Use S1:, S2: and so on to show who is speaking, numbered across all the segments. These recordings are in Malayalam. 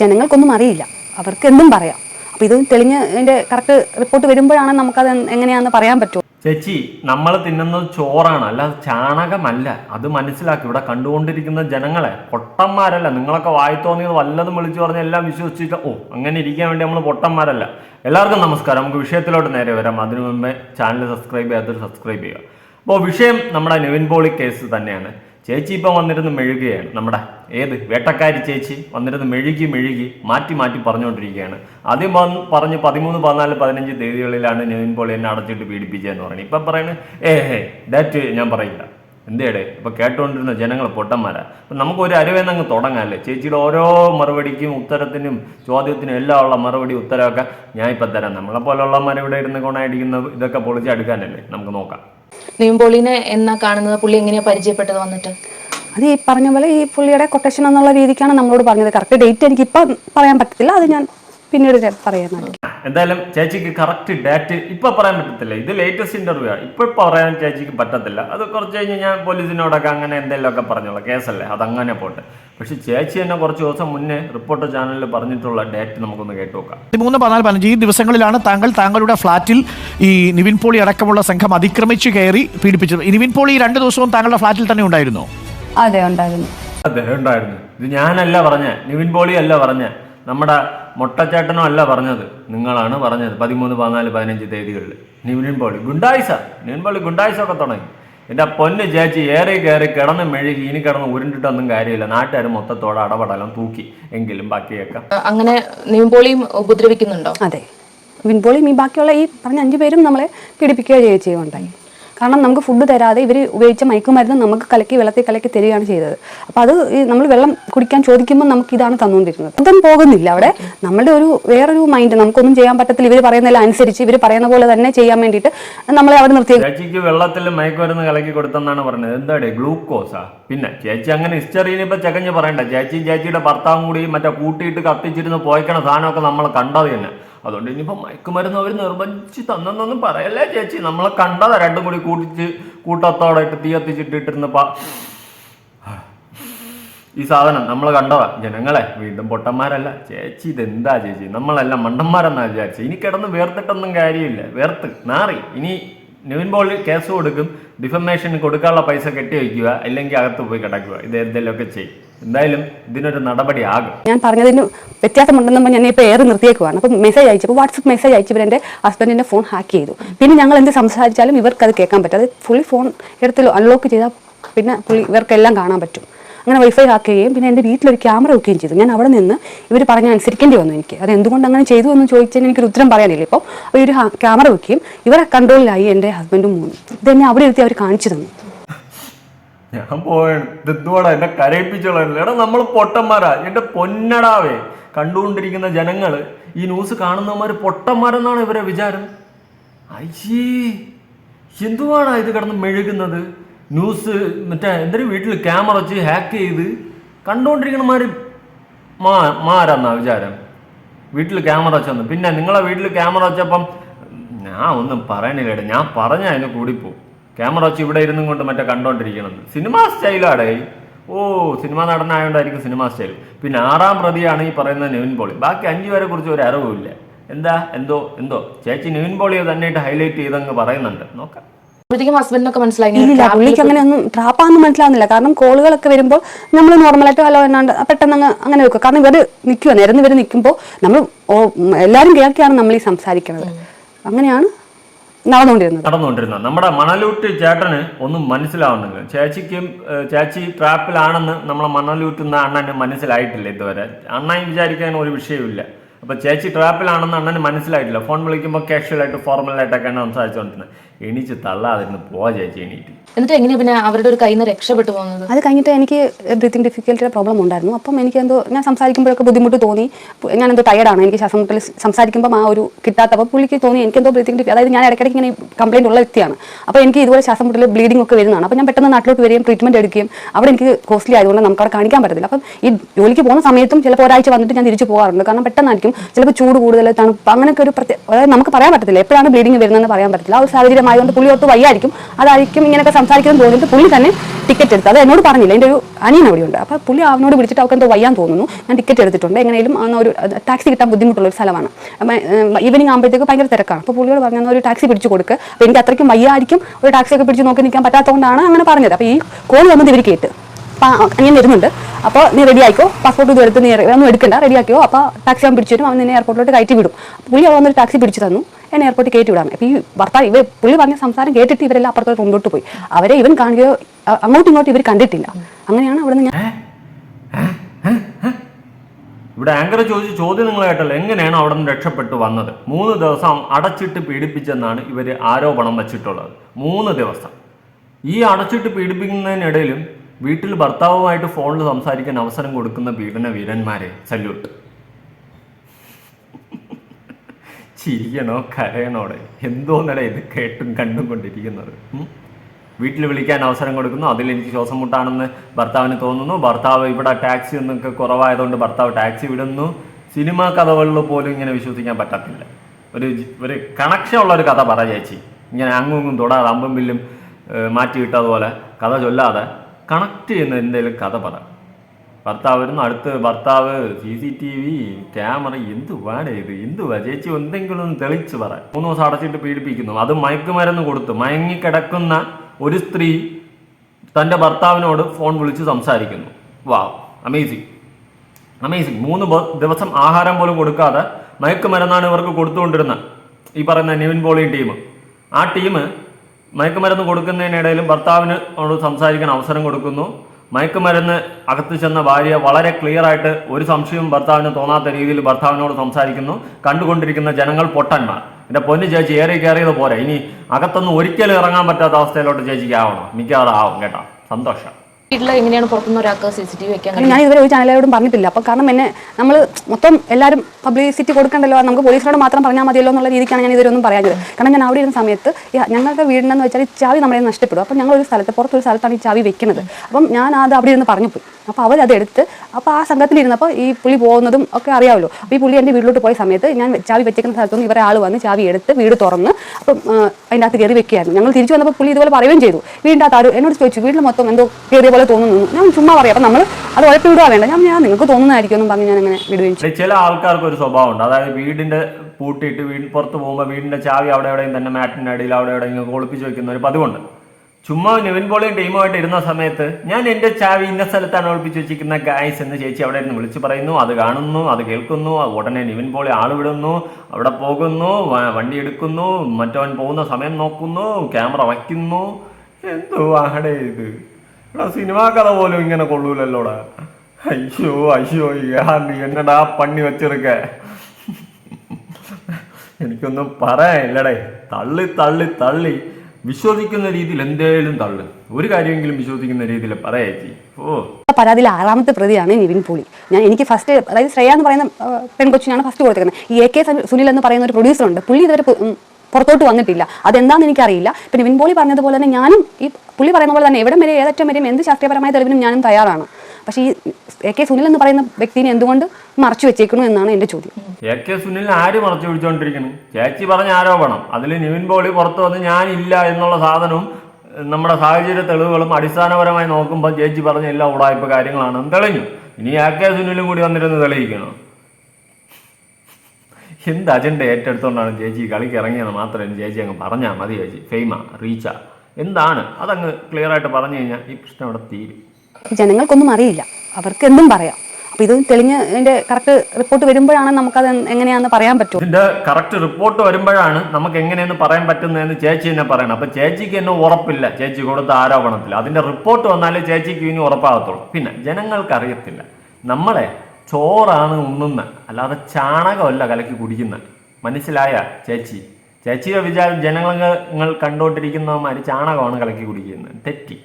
S1: ജനങ്ങൾക്കൊന്നും അറിയില്ല. അവർക്ക് എന്തും പറയാം. അപ്പൊ ഇത് തെളിഞ്ഞ് കറക്റ്റ് റിപ്പോർട്ട് വരുമ്പോഴാണ് നമുക്കത് എങ്ങനെയാണെന്ന് പറയാൻ പറ്റുമോ
S2: ചേച്ചി നമ്മൾ തിന്നുന്നത് ചോറാണ്. അല്ല ചാണകമല്ല. അത് മനസ്സിലാക്കി. ഇവിടെ കണ്ടുകൊണ്ടിരിക്കുന്ന ജനങ്ങളെ പൊട്ടന്മാരല്ല. നിങ്ങളൊക്കെ വായി തോന്നിയത് വല്ലതും വിളിച്ചു പറഞ്ഞ് എല്ലാം വിശ്വസിച്ചിട്ട് ഓ അങ്ങനെ ഇരിക്കാൻ വേണ്ടി നമ്മൾ പൊട്ടന്മാരല്ല. എല്ലാവർക്കും നമസ്കാരം. നമുക്ക് വിഷയത്തിലോട്ട് നേരെ വരാം. അതിനു മുമ്പേ ചാനൽ സബ്സ്ക്രൈബ് ചെയ്യാത്തവർ സബ്സ്ക്രൈബ് ചെയ്യുക. അപ്പോൾ വിഷയം നമ്മുടെ നിവിൻ പോളി കേസ് തന്നെയാണ്. ചേച്ചി ഇപ്പം വന്നിരുന്ന് മെഴുകുകയാണ്. നമ്മുടെ ഏത് വേട്ടക്കാരി ചേച്ചി വന്നിരുന്ന് മെഴുകി മെഴുകി മാറ്റി മാറ്റി പറഞ്ഞുകൊണ്ടിരിക്കുകയാണ്. ആദ്യം പറഞ്ഞ് പതിമൂന്ന് പതിനാല് പതിനഞ്ച് തീയതികളിലാണ് നിവിൻ പോളി എന്നെ അടച്ചിട്ട് പീഡിപ്പിച്ചതെന്ന് പറയുന്നത്. ഇപ്പം പറയുന്നത് ഏ ഹേ ഡാറ്റ് ഞാൻ പറയില്ല. എന്തേടെ ഇപ്പം കേട്ടുകൊണ്ടിരുന്ന ജനങ്ങൾ പൊട്ടന്മാരാ. അപ്പം നമുക്ക് ഒരു അരവേന്ന് അങ്ങ് തുടങ്ങാമല്ലേ ചേച്ചിയുടെ ഓരോ മറുപടിക്കും ഉത്തരത്തിനും ചോദ്യത്തിനും എല്ലാം ഉള്ള മറുപടി ഉത്തരമൊക്കെ ഞാൻ ഇപ്പം തരാം. നമ്മളെ പോലുള്ളമാരെ ഇവിടെ ഇരുന്ന് കൊണ്ടായിരിക്കുന്ന ഇതൊക്കെ പൊളിച്ചെടുക്കാനല്ലേ നമുക്ക് നോക്കാം.
S3: നിവിൻ പോളിനെ എന്നാ കാണുന്നത്? പുള്ളി എങ്ങനെയാ പരിചയപ്പെട്ടത് വന്നിട്ട്?
S1: അത് ഈ പറഞ്ഞ പോലെ ഈ പുള്ളിയുടെ കൊട്ടേഷൻ എന്നുള്ള രീതിക്കാണ് നമ്മളോട് പറഞ്ഞത്. കറക്റ്റ് ഡേറ്റ് എനിക്ക് ഇപ്പം പറയാൻ പറ്റത്തില്ല. അത് ഞാൻ പിന്നീട് പറയുന്നതായിരിക്കും
S2: എന്തായാലും ചേച്ചിക്ക് കറക്റ്റ് ഡേറ്റ് ഇപ്പൊ പറയാൻ പറ്റത്തില്ല. ഇത് ലേറ്റസ്റ്റ് ഇന്റർവ്യൂ ആണ് ഇപ്പൊ പറയാൻ ചേച്ചിക്ക് പറ്റത്തില്ല. അത് കുറച്ച് കഴിഞ്ഞ് ഞാൻ പോലീസിനോടൊക്കെ അങ്ങനെ എന്തെങ്കിലുമൊക്കെ പറഞ്ഞോളാം. കേസല്ലേ? അതങ്ങനെ പോട്ടെ. പക്ഷെ ചേച്ചി തന്നെ കുറച്ച് ദിവസം മുന്നേ റിപ്പോർട്ടർ ചാനലിൽ പറഞ്ഞിട്ടുള്ള ഡേറ്റ് നമുക്കൊന്ന് കേട്ടു നോക്കാം
S4: മൂന്ന് പതിനാല് പതിനഞ്ച് ഈ ദിവസങ്ങളിലാണ് താങ്കൾ താങ്കളുടെ ഫ്ളാറ്റിൽ ഈ നിവിൻ പോളി അടക്കമുള്ള സംഘം അതിക്രമിച്ച് കയറി പീഡിപ്പിച്ചത്. നിവിൻ പോളി രണ്ട് ദിവസവും താങ്കളുടെ ഫ്ളാറ്റിൽ തന്നെ ഉണ്ടായിരുന്നു?
S1: അതെ ഉണ്ടായിരുന്നു.
S2: അതെ ഉണ്ടായിരുന്നു. ഇത് ഞാനല്ല പറഞ്ഞ. നിവിൻ പോളി അല്ല പറഞ്ഞ. നമ്മുടെ മൊട്ടച്ചേട്ടനോ അല്ല പറഞ്ഞത്. നിങ്ങളാണ് പറഞ്ഞത് പതിമൂന്ന് പതിനാല് പതിനഞ്ച് തീയതികളിൽ നിവിൻ പോളി ഗുണ്ടായിസ. നിവിൻ ഗുണ്ടായിസ ഒക്കെ തുടങ്ങി. എന്റെ പൊന്ന് ചേച്ചി ഏറെ കയറി കിടന്ന് മെഴുകി ഇനി കിടന്ന് ഉരുണ്ടിട്ടൊന്നും കാര്യമില്ല. നാട്ടുകാർ മൊത്തത്തോടെ അടപടലം തൂക്കി എങ്കിലും ബാക്കിയൊക്കെ.
S3: അങ്ങനെ നിവിൻപോളിയും ഉപദ്രവിക്കുന്നുണ്ടോ?
S1: അതെ. വിൻപോളിയും ഈ ബാക്കിയുള്ള ഈ പറഞ്ഞ അഞ്ചു പേരും നമ്മളെ പീഡിപ്പിക്കുകയോ ചെയ്യുകയോ ചെയ്യുകയുണ്ടായി. കാരണം നമുക്ക് ഫുഡ് തരാതെ ഇവർ ഉപയോഗിച്ച മയക്കുമരുന്ന് നമുക്ക് കലക്കി വെള്ളത്തിൽ കലക്കി തരികയാണ് ചെയ്തത്. അപ്പോൾ അത് നമ്മൾ വെള്ളം കുടിക്കാൻ ചോദിക്കുമ്പോൾ നമുക്ക് ഇതാണ് തന്നുകൊണ്ടിരുന്നത്. അതൊന്നും പോകുന്നില്ല അവിടെ. നമ്മളുടെ ഒരു വേറൊരു മൈൻഡ് നമുക്കൊന്നും ചെയ്യാൻ പറ്റത്തില്ല. ഇവർ പറയുന്നതിൽ അനുസരിച്ച് ഇവർ പറയുന്ന പോലെ തന്നെ ചെയ്യാൻ വേണ്ടിയിട്ട് നമ്മളെ അവിടെ നിർത്തി
S2: വെള്ളത്തിൽ മയക്കുമരുന്ന് കലക്കി കൊടുത്തെന്നാണ് പറഞ്ഞത്. എന്താ ഗ്ലൂക്കോസാ? പിന്നെ ചേച്ചി അങ്ങനെ ഹിസ്റ്ററിനെ ഇപ്പൊ ചകഞ്ഞ് പറയണ്ട. ചേച്ചിയും ചേച്ചിയുടെ ഭർത്താവും കൂടി മറ്റേ കൂട്ടിയിട്ട് കത്തിച്ചിരുന്ന് പോയിക്കണ സാധനമൊക്കെ നമ്മൾ കണ്ടത് തന്നെ. അതുകൊണ്ട് ഇനിയിപ്പോൾ മയക്കുമരുന്ന് അവർ നിർബന്ധിച്ച് തന്നെന്നൊന്നും പറയല്ലേ ചേച്ചി. നമ്മൾ കണ്ടതാ രണ്ടും കൂടി കൂട്ടിച്ച് കൂട്ടത്തോടെ ഇട്ട് തീ കത്തിച്ചിട്ടിട്ടിരുന്നപ്പ ഈ സാധനം നമ്മൾ കണ്ടതാ. ജനങ്ങളെ വീണ്ടും പൊട്ടന്മാരല്ല. ചേച്ചി ഇതെന്താ ചേച്ചി? നമ്മളെല്ലാം മണ്ടന്മാരെന്നാ വിചാരിച്ചു ഇനി കിടന്ന് വേർത്തിട്ടൊന്നും കാര്യമില്ല. വേർത്ത് നാറി. ഇനി നിവിൻ ബോളിൽ കേസ് കൊടുക്കും ഡിഫർമേഷൻ കൊടുക്കാനുള്ള പൈസ കെട്ടി വയ്ക്കുക അല്ലെങ്കിൽ അകത്ത് പോയി കിടക്കുക. ഇത് എന്തെങ്കിലുമൊക്കെ ചെയ്യും. എന്തായാലും ഇതിനൊരു നടപടി ആകും.
S1: ഞാൻ പറഞ്ഞതിന് വ്യത്യാസമുണ്ടെന്ന് ഞാൻ ഇപ്പോൾ ഏറെ നിർത്തിയേക്കുവാണ്. അപ്പം മെസ്സേജ് അയച്ചപ്പോൾ വാട്സപ്പ് മെസ്സേജ് അയച്ചപ്പോൾ എന്റെ ഹസ്ബൻഡിന്റെ ഫോൺ ഹാക്ക് ചെയ്തു. പിന്നെ ഞങ്ങൾ എന്ത് സംസാരിച്ചാലും ഇവർക്ക് അത് കേൾക്കാൻ പറ്റും. അത് ഫുള്ളി ഫോൺ എടുത്ത് അൺലോക്ക് ചെയ്താൽ പിന്നെ ഇവർക്കെല്ലാം കാണാൻ പറ്റും. അങ്ങനെ വൈഫൈ ഹാക്ക് ചെയ്യുകയും പിന്നെ എന്റെ വീട്ടിലൊരു ക്യാമറ വെക്കുകയും ചെയ്തു. ഞാൻ അവിടെ നിന്ന് ഇവർ പറഞ്ഞ അനുസരിക്കേണ്ടി വന്നു എനിക്ക്. അത് എന്തുകൊണ്ട് അങ്ങനെ ചെയ്തു എന്ന് ചോദിച്ചതിന് എനിക്കൊരു ഉത്തരം പറയാനില്ല ഇപ്പോൾ അവർ ഒരു ക്യാമറ വെക്കുകയും ഇവരെ കൺട്രോളിലായി എന്റെ ഹസ്ബൻഡും മൂന്നും ഇതെന്നെ അവിടെ ഇരുത്തി അവർ കാണിച്ചു തന്നു.
S2: ഞാൻ പോയാണ് നമ്മൾ പൊട്ടന്മാരാ. എന്റെ പൊന്നടാവേ. കണ്ടുകൊണ്ടിരിക്കുന്ന ജനങ്ങൾ ഈ ന്യൂസ് കാണുന്നവന്മാർ പൊട്ടന്മാരെന്നാണ് ഇവരെ വിചാരം. അയ്യേ. എന്തുവാടാ ഇത് കിടന്ന് മെഴുകുന്നത്? ന്യൂസ് മറ്റേ എന്തൊരു വീട്ടിൽ ക്യാമറ വെച്ച് ഹാക്ക് ചെയ്ത് കണ്ടുകൊണ്ടിരിക്കണമാര് മാ മാരാന്നാ വിചാരം. വീട്ടിൽ ക്യാമറ വെച്ചെന്ന് പിന്നെ നിങ്ങളെ വീട്ടിൽ ക്യാമറ വെച്ചപ്പം ഞാൻ ഒന്നും പറയണില്ല ഞാൻ പറഞ്ഞ അതിന് കൂടിപ്പോവും ക്യാമറ വെച്ച് ഇവിടെ ഇരുന്നും കൊണ്ട് മറ്റേ കണ്ടോണ്ടിരിക്കണമെന്ന് സിനിമ സ്റ്റൈലാടേ. ഓ സിനിമ നടനായോണ്ടായിരിക്കും സിനിമ സ്റ്റൈൽ. പിന്നെ ആറാം പ്രതിയാണ് ഈ പറയുന്ന നെവിൻ പോളി. ബാക്കി അഞ്ചു പേരെ കുറിച്ച് ഒരു അറിവുമില്ല. എന്താ? എന്തോ? എന്തോ? ചേച്ചി നെവിൻ പോളിയെ തന്നെയായിട്ട് ഹൈലൈറ്റ് ചെയ്തങ്ങ് പറയുന്നുണ്ട്. നോക്കാം.
S3: അപ്പോഴത്തേക്കും ഹസ്ബൻഡിനൊക്കെ മനസ്സിലായി
S1: പുള്ളിക്ക് അങ്ങനെ ഒന്നും ട്രാപ്പാന്ന് മനസ്സിലാവുന്നില്ല. കാരണം കോളുകളൊക്കെ വരുമ്പോൾ നമ്മൾ നോർമലായിട്ട് ഹലോ എന്നാണ്ട് പെട്ടെന്ന് അങ്ങ് അങ്ങനെ വെക്കുക കാരണം ഇവർ നിൽക്കുക നിരന്ന് ഇവർ നിൽക്കുമ്പോൾ നമ്മൾ എല്ലാരും എല്ലാവരും കേൾക്കുകയാണ് നമ്മൾ ഈ സംസാരിക്കുന്നത്. അങ്ങനെയാണ് നടന്നുകൊണ്ടിരുന്നത്.
S2: നടന്നുകൊണ്ടിരുന്നത്. നമ്മുടെ മണലൂട്ട് ചേട്ടന് ഒന്നും മനസ്സിലാവുന്നില്ല. ചേച്ചിക്കും ചേച്ചി ട്രാപ്പിലാണെന്ന് നമ്മളെ മണലൂട്ടുന്ന അണ്ണന് മനസ്സിലായിട്ടില്ല ഇതുവരെ. അണ്ണൻ വിചാരിക്കാൻ ഒരു വിഷയമില്ല അപ്പൊ ചേച്ചി ട്രാപ്പിലാണെന്ന് അണ്ണന് മനസ്സിലായിട്ടില്ല. ഫോൺ വിളിക്കുമ്പോൾ കാഷ്വലായിട്ട് ഫോർമലായിട്ടൊക്കെയാണ് സംസാരിച്ചുകൊണ്ടിരുന്നത്. എണീച്ച് തള്ളാതിരുന്ന് പോവാ ചേച്ചി എണീറ്റ്.
S3: എന്നിട്ട് എങ്ങനെയാ പിന്നെ അവരുടെ ഒരു കയ്യിൽ നിന്ന് രക്ഷപ്പെട്ടു പോകുന്നത്?
S1: അത് കഴിഞ്ഞിട്ട് എനിക്ക് ബ്രീത്തിങ് ഡിഫിക്കൽറ്റിയുടെ പ്രോബ്ലം ഉണ്ടായിരുന്നു. അപ്പം എനിക്ക് എന്തോ ഞാൻ സംസാരിക്കുമ്പോഴൊക്കെ ബുദ്ധിമുട്ട് തോന്നി. ഞാൻ എന്തോ ടയർഡാണ് എനിക്ക് ശ്വാസം മുട്ടൽ സംസാരിക്കുമ്പോൾ ആ ഒരു കിട്ടാത്തപ്പോൾ പുള്ളിക്ക് തോന്നി എനിക്ക് എന്തോ ബ്രീത്തിങ് ഡിഫി അതായത് ഞാൻ ഇടയ്ക്കിടയ്ക്ക് ഇങ്ങനെ കംപ്ലൈന്റ് ഉള്ള വ്യക്തിയാണ്. അപ്പോൾ എനിക്ക് ഇതുപോലെ ശ്വാസം മുട്ടൽ ബ്ലീഡിംഗ് ഒക്കെ വരുന്നതാണ്. അപ്പോൾ ഞാൻ പെട്ടെന്ന് നാട്ടിലോട്ട് വരികയും ട്രീറ്റ്മെന്റ് എടുക്കുകയും അവിടെ എനിക്ക് കോസ്റ്റ്ലി ആയതുകൊണ്ട് നമുക്ക് അവിടെ കാണിക്കാൻ പറ്റത്തില്ല. അപ്പം ഈ ജോലിക്ക് പോകുന്ന സമയത്തും ചിലപ്പോൾ ഒരാഴ്ച വന്നിട്ട് ഞാൻ തിരിച്ചു പോകാറുണ്ട്. കാരണം പെട്ടെന്നായിരിക്കും ചിലപ്പോൾ ചൂട് കൂടുതൽ തണുപ്പ് അങ്ങനെയൊക്കെ ഒരു പ്രത്യേക അതായത് നമുക്ക് പറയാൻ പറ്റത്തില്ല എപ്പോഴാണ് ബ്ലീഡിംഗ് വരുന്നതെന്ന് പറയാൻ പറ്റില്ല ആ ഒരു സാഹചര്യം ആയതുകൊണ്ട് പുള്ളി ഒട്ട് വയ്യായിരിക്കും. അതായിരിക്കും ഇങ്ങനെയൊക്കെ സംസാരിക്കുന്നത് തോന്നിയിട്ട് പുള്ളി തന്നെ ടിക്കറ്റ് എടുത്ത്. എന്നോട് പറഞ്ഞില്ല. എന്റെ ഒരു അനിയൻ അവിടെയുണ്ട്. അപ്പോൾ പുള്ളി അവനോട് വിളിച്ചിട്ട് അവർക്ക് എന്തോ വയ്യാൻ തോന്നുന്നു. ഞാൻ ടിക്കറ്റ് എടുത്തിട്ടുണ്ട്. എങ്ങനെയും അന്ന് ഒരു ടാക്സി കിട്ടാൻ ബുദ്ധിമുട്ടുള്ള ഒരു സ്ഥലമാണ്. ഈവനിങ് ആകുമ്പോഴത്തേക്ക് ഭയങ്കര തിരക്കാണ്. അപ്പോൾ പുള്ളിയോട് പറഞ്ഞു "എന്നാ ഒരു ടാക്സി പിടിച്ച് കൊടുക്കുക അപ്പോൾ എനിക്ക് അത്രയ്ക്കും വയ്യായിരിക്കും. ഒരു ടാക്സി ഒക്കെ പിടിച്ച് നോക്കി നിൽക്കാൻ പറ്റാത്തതുകൊണ്ടാണ് അങ്ങനെ പറഞ്ഞത്. അപ്പോൾ ഈ കോൾ വന്നത് ഇവർ കേട്ട്. അനിയൻ വരുന്നുണ്ട്. അപ്പോൾ നീ റെഡി ആയിക്കോ? പാസ്പോർട്ട് ഇത് എടുത്ത് നീ ഒന്നും എടുക്കണ്ട റെഡി ആക്കിയോ അപ്പോൾ ടാക്സി അവൻ പിടിച്ചു തരും. അവൻ നിന്നെ എയർപോർട്ടിലോട്ട് കയറ്റി വിടും. പുള്ളി വന്നൊരു ടാക്സി പിടിച്ചു തന്നു. എന്നെ എയർപോർട്ടിൽ കയറ്റി വിടാം. അപ്പോൾ ഈ ഭർത്താവ് ഇവർ പുള്ളി പറഞ്ഞ സംസാരം കേട്ടിട്ട് ഇവരെല്ലാം അപ്പുറത്തോട്ട് മുമ്പോട്ട് പോയി. അവരെ ഇവൻ കാണുകയോ അങ്ങോട്ടും ഇങ്ങോട്ടും ഇവർ കണ്ടിട്ടില്ല. അങ്ങനെയാണ് അവിടെ നിന്ന്
S2: ഇവിടെ ആങ്കർ ചോദിച്ച ചോദ്യം നിങ്ങൾ കേട്ടല്ലോ എങ്ങനെയാണ് അവിടെ നിന്ന് രക്ഷപ്പെട്ടു വന്നത്? മൂന്ന് ദിവസം അടച്ചിട്ട് പീഡിപ്പിച്ചെന്നാണ് ഇവർ ആരോപണം വച്ചിട്ടുള്ളത്. മൂന്ന് ദിവസം. ഈ അടച്ചിട്ട് പീഡിപ്പിക്കുന്നതിനിടയിലും വീട്ടിൽ ഭർത്താവുമായിട്ട് ഫോണിൽ സംസാരിക്കാൻ അവസരം കൊടുക്കുന്ന പീഡന വീരന്മാരെ. സല്യൂട്ട് ചിരിക്കണോ കരയണോടെ? എന്തോന്നടേ ഇത് കേട്ടും കണ്ടും കൊണ്ടിരിക്കുന്നത്? വീട്ടിൽ വിളിക്കാൻ അവസരം കൊടുക്കുന്നു. അതിൽ എനിക്ക് ശ്വാസം മുട്ടാണെന്ന് ഭർത്താവിന് തോന്നുന്നു. ഭർത്താവ് ഇവിടെ ടാക്സി ഒന്നൊക്കെ കുറവായതുകൊണ്ട് ഭർത്താവ് ടാക്സി വിടുന്നു. സിനിമാ കഥകളിൽ പോലും ഇങ്ങനെ വിശ്വസിക്കാൻ പറ്റത്തില്ല. ഒരു ഒരു കണക്ഷൻ ഉള്ള ഒരു കഥ പറ ചേച്ചി. ഇങ്ങനെ അങ്ങും ഇങ്ങും തൊടാതെ അമ്പും ബില്ലും മാറ്റി ഇട്ടതുപോലെ കഥ ചൊല്ലാതെ കണക്ട് ചെയ്യുന്ന എന്തെങ്കിലും കഥ പറ. ഭർത്താവ് വരുന്നു അടുത്ത് ഭർത്താവ് C C T V camera എന്തുവാണ് ഇത്? എന്തുവാ ചേച്ചി എന്തെങ്കിലും തെളിച്ച് പറ. മൂന്ന് ദിവസം അടച്ചിട്ട് പീഡിപ്പിക്കുന്നു. അത് മയക്കുമരുന്ന് കൊടുത്തു മയങ്ങിക്കിടക്കുന്ന ഒരു സ്ത്രീ തന്റെ ഭർത്താവിനോട് ഫോൺ വിളിച്ച് സംസാരിക്കുന്നു. വാ അമേസിങ്. അമേസിങ്. മൂന്ന് ദിവസം ആഹാരം പോലും കൊടുക്കാതെ മയക്കുമരുന്നാണ് ഇവർക്ക് കൊടുത്തുകൊണ്ടിരുന്നത്. ഈ പറയുന്ന നിവിൻ പോളിയും ടീം. ആ ടീം മയക്കുമരുന്ന് കൊടുക്കുന്നതിനിടയിലും ഭർത്താവിന് സംസാരിക്കാൻ അവസരം കൊടുക്കുന്നു. മയക്കുമരുന്ന് അകത്ത് ചെന്ന ഭാര്യ വളരെ ക്ലിയർ ആയിട്ട് ഒരു സംശയവും ഭർത്താവിന് തോന്നാത്ത രീതിയിൽ ഭർത്താവിനോട് സംസാരിക്കുന്നു. കണ്ടുകൊണ്ടിരിക്കുന്ന ജനങ്ങൾ പൊട്ടന്മാർ. എന്റെ പൊന്ന് ചേച്ചി ഏറെ കയറിയത് പോരാ. ഇനി അകത്തൊന്നും ഒരിക്കലും ഇറങ്ങാൻ പറ്റാത്ത അവസ്ഥയിലോട്ട് ചേച്ചിക്ക് ആവണം. മിക്കവാറും ആവും കേട്ടോ. സന്തോഷം.
S3: എങ്ങനെയാണ്
S1: ഞാൻ ഇതുവരെ ഒരു ചാനലിലോടും പറഞ്ഞിട്ടില്ല. അപ്പോൾ കാരണം എന്നെ നമ്മൾ മൊത്തം എല്ലാവരും പബ്ലിസിറ്റി കൊടുക്കണ്ടല്ലോ നമുക്ക് പോലീസിനോട് മാത്രം പറഞ്ഞാൽ മതിയല്ലോ എന്നുള്ള രീതിക്കാണ് ഞാൻ ഇതുവരെ ഒന്നും പറയാഞ്ഞത്. കാരണം ഞാൻ അവിടെ ഇരുന്ന സമയത്ത് ഞങ്ങളുടെ വീടിനെന്ന് വെച്ചാൽ ഈ ചാവി നമ്മളെ നഷ്ടപ്പെടും. അപ്പൊ ഞങ്ങൾ ഒരു സ്ഥലത്ത് പുറത്തൊരു സ്ഥലത്താണ് ഈ ചാവി വെക്കുന്നത്. അപ്പം ഞാൻ അത് അവിടെ ഇരുന്ന് പറഞ്ഞു പോയി. അപ്പോൾ അവരതെടുത്ത് അപ്പോൾ ആ സംഘത്തിലിരുന്നപ്പോൾ ഈ പുള്ളി പോകുന്നതും ഒക്കെ അറിയാമല്ലോ. അപ്പോൾ ഈ പുള്ളി എന്റെ വീട്ടിലോട്ട് പോയ സമയത്ത് ഞാൻ ചാവി വെച്ചിരിക്കുന്ന സ്ഥലത്തുനിന്ന് ഇവരെ ആൾ വന്ന് ചാവി എടുത്ത് വീട് തുറന്ന് അപ്പം അതിനകത്ത് കയറി വെക്കുകയായിരുന്നു. ഞങ്ങൾ തിരിച്ചു വന്നപ്പോൾ പുള്ളി ഇതുപോലെ പറയുകയും ചെയ്തു. വീടിന്റെ അകത്ത് ആരും എന്നോട് ചോദിച്ചു വീട്ടിൽ മൊത്തം എന്തോ കയറിയ പോലെ തോന്നുന്നു. ഞാൻ ചുമ്മാ പറയാം. അപ്പം നമ്മൾ അത് ഉഴപ്പി വിടുക വേണ്ട. ഞാൻ ഞാൻ നിങ്ങൾക്ക് തോന്നുന്നതായിരിക്കും എന്നും പറഞ്ഞ് ഞാൻ അങ്ങനെ വിടുകയും ചെയ്യും.
S2: ചില ആൾക്കാർക്ക് ഒരു സ്വഭാവമുണ്ട്. അതായത് വീടിന്റെ പൂട്ടിയിട്ട് വീട് പുറത്ത് പോകുമ്പോൾ വീടിന്റെ ചാവി അവിടെ എവിടെയും തന്നെ മാറ്റിന്റെ അടിയിൽ അവിടെ എവിടെയും ഒളിപ്പിച്ച് വെക്കുന്ന ഒരു പതിവുണ്ട്. ചുമ്മാ നിവിൻ പോളിയും ടീമുമായിട്ട് ഇരുന്ന സമയത്ത് ഞാൻ എന്റെ ചാവി ഇന്ന സ്ഥലത്താണ് ഒളിപ്പിച്ച് വെച്ചിരിക്കുന്ന ഗായ്സ് എന്ന് ചേച്ചി അവിടെ ഇരുന്ന് വിളിച്ചു പറയുന്നു. അത് കാണുന്നു അത് കേൾക്കുന്നു. ഉടനെ നിവിൻ പോളി ആൾ വിടുന്നു. അവിടെ പോകുന്നു വണ്ടി എടുക്കുന്നു മറ്റവൻ പോകുന്ന സമയം നോക്കുന്നു ക്യാമറ വയ്ക്കുന്നു. എന്തോ ആടെ ഇത്? എടാ സിനിമാ കഥ പോലും ഇങ്ങനെ കൊള്ളൂലല്ലോടാ. അയ്യോ അയ്യോ നീ എന്നടാ പണി വെച്ചിരിക്ക എനിക്കൊന്നും പറയാനില്ലടേ. തള്ളി തള്ളി തള്ളി. വിശ്വസിക്കുന്ന രീതിയിൽ എന്തേലും തള്ളു. ഒരു കാര്യമെങ്കിലും വിശ്വസിക്കുന്ന രീതിയിൽ പറയാച്ചി ഓ.
S1: പരാതിയിൽ ആറാമത്തെ പ്രതിയാണ് നിവിൻ പോളി. ഞാൻ എനിക്ക് ഫസ്റ്റ് അതായത് ശ്രേയ എന്ന് പറയുന്ന പെൺകൊച്ചിനാണ് ഫസ്റ്റ് കൊടുത്തിരിക്കുന്നത് ഈ എ കെ സുനിൽ എന്ന് പറയുന്ന ഒരു പ്രൊഡ്യൂസർ ഉണ്ട്. പുള്ളി ഇതുവരെ പുറത്തോട്ട് വന്നിട്ടില്ല. അതെന്താണെന്ന് എനിക്കറിയില്ല. പിന്നെ വിൻപോളി പറഞ്ഞതുപോലെ തന്നെ ഞാനും ഈ പുള്ളി പറയുന്ന പോലെ തന്നെ എവിടം വരെ ഏതറ്റം വരെയും എന്ത് ശാസ്ത്രീയപരമായ തെളിവിനും ഞാനും തയ്യാറാണ്. പക്ഷേ ഈ എ കെ സുനിൽ എന്ന് പറയുന്ന വ്യക്തിനെ എന്തുകൊണ്ട് മറച്ചു വെച്ചേക്കുന്നു എന്നാണ് എന്റെ ചോദ്യം.
S2: എ കെ സുനിൽ ആര് മറച്ചു പിടിച്ചോണ്ടിരിക്കുന്നു? ചേച്ചി പറഞ്ഞ ആരോപണം അതിൽ നിവിൻ പോളി പുറത്തു വന്ന് ഞാനില്ല എന്നുള്ള സാധനവും നമ്മുടെ സാഹചര്യ തെളിവുകളും അടിസ്ഥാനപരമായി നോക്കുമ്പോൾ ചേച്ചി പറഞ്ഞ എല്ലാ ഉടായ്പ കാര്യങ്ങളാണ് തെളിഞ്ഞു. ഇനി എ കെ സുനിലും കൂടി വന്നിരുന്ന് തെളിയിക്കണം? എന്ത് അജണ്ട ഏറ്റെടുത്തോണ്ടാണ് ചേച്ചി കളിക്ക് ഇറങ്ങിയെന്ന് മാത്രമേ ചേച്ചി അങ്ങ് പറഞ്ഞാൽ മതി ചേച്ചി ഫെയ്മ റീച്ച. എന്താണ്? അതങ്ങ് ക്ലിയർ ആയിട്ട് പറഞ്ഞു കഴിഞ്ഞാൽ ഈ പ്രശ്നം അവിടെ തീരും.
S1: ജനങ്ങൾക്കൊന്നും അറിയില്ല. അവർക്ക് എന്തും പറയാം. അപ്പോൾ ഇത് തെളിഞ്ഞ് ഇതിന്റെ കറക്റ്റ് റിപ്പോർട്ട് വരുമ്പോഴാണ് നമുക്കത് എങ്ങനെയാണെന്ന് പറയാൻ പറ്റും.
S2: ഇതിന്റെ കറക്റ്റ് റിപ്പോർട്ട് വരുമ്പോഴാണ് നമുക്ക് എങ്ങനെയെന്ന് പറയാൻ പറ്റുന്നതെന്ന് ചേച്ചി തന്നെ പറയണം. അപ്പൊ ചേച്ചിക്ക് എന്നെ ഉറപ്പില്ല. ചേച്ചി കൊടുത്ത ആരോപണത്തിൽ. അതിന്റെ റിപ്പോർട്ട് വന്നാലേ ചേച്ചിക്ക് ഇനി ഉറപ്പാകത്തുള്ളൂ. പിന്നെ ജനങ്ങൾക്ക് അറിയത്തില്ല നമ്മളെ ചോറാണ് ഉണ്ണുന്ന. അല്ലാതെ ചാണകമല്ല കലക്കി കുടിക്കുന്ന. മനസ്സിലായ ചേച്ചി? ചേച്ചിയുടെ വിചാരം ജനങ്ങൾ കണ്ടുകൊണ്ടിരിക്കുന്നവന്മാർ ചാണകമാണ് കലക്കി കുടിക്കുന്നത് തെറ്റി.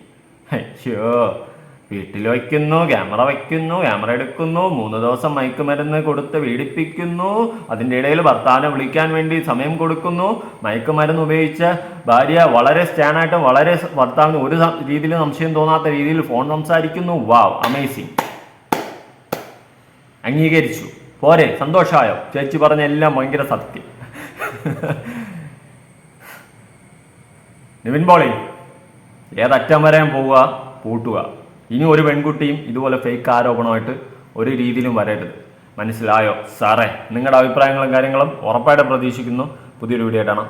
S2: അയ്യോ. വീട്ടിൽ വയ്ക്കുന്നു ക്യാമറ വയ്ക്കുന്നു ക്യാമറ എടുക്കുന്നു മൂന്ന് ദിവസം മയക്കുമരുന്ന് കൊടുത്ത് പീഡിപ്പിക്കുന്നു അതിന്റെ ഇടയിൽ ഭർത്താവിനെ വിളിക്കാൻ വേണ്ടി സമയം കൊടുക്കുന്നു. മയക്കുമരുന്ന് ഉപയോഗിച്ച് ഭാര്യ വളരെ സ്റ്റാൻഡായിട്ട് വളരെ ഭർത്താവിന് ഒരു രീതിയിലും സംശയം തോന്നാത്ത രീതിയിൽ ഫോൺ സംസാരിക്കുന്നു. Wow amazing. അംഗീകരിച്ചു. പോരെ സന്തോഷമായോ ചേച്ചി പറഞ്ഞ എല്ലാം ഭയങ്കര സത്യം. നിവിൻ പോളി ഏതറ്റം വരെയും പോവുക പൂട്ടുക. ഇനി ഒരു പെൺകുട്ടിയും ഇതുപോലെ ഫേക്ക് ആരോപണമായിട്ട് ഒരു രീതിയിലും വരരുത്. മനസ്സിലായോ? സാറേ നിങ്ങളുടെ അഭിപ്രായങ്ങളും കാര്യങ്ങളും ഉറപ്പായിട്ട് പ്രതീക്ഷിക്കുന്നു. പുതിയൊരു വീഡിയോ ആയിട്ടാണ്.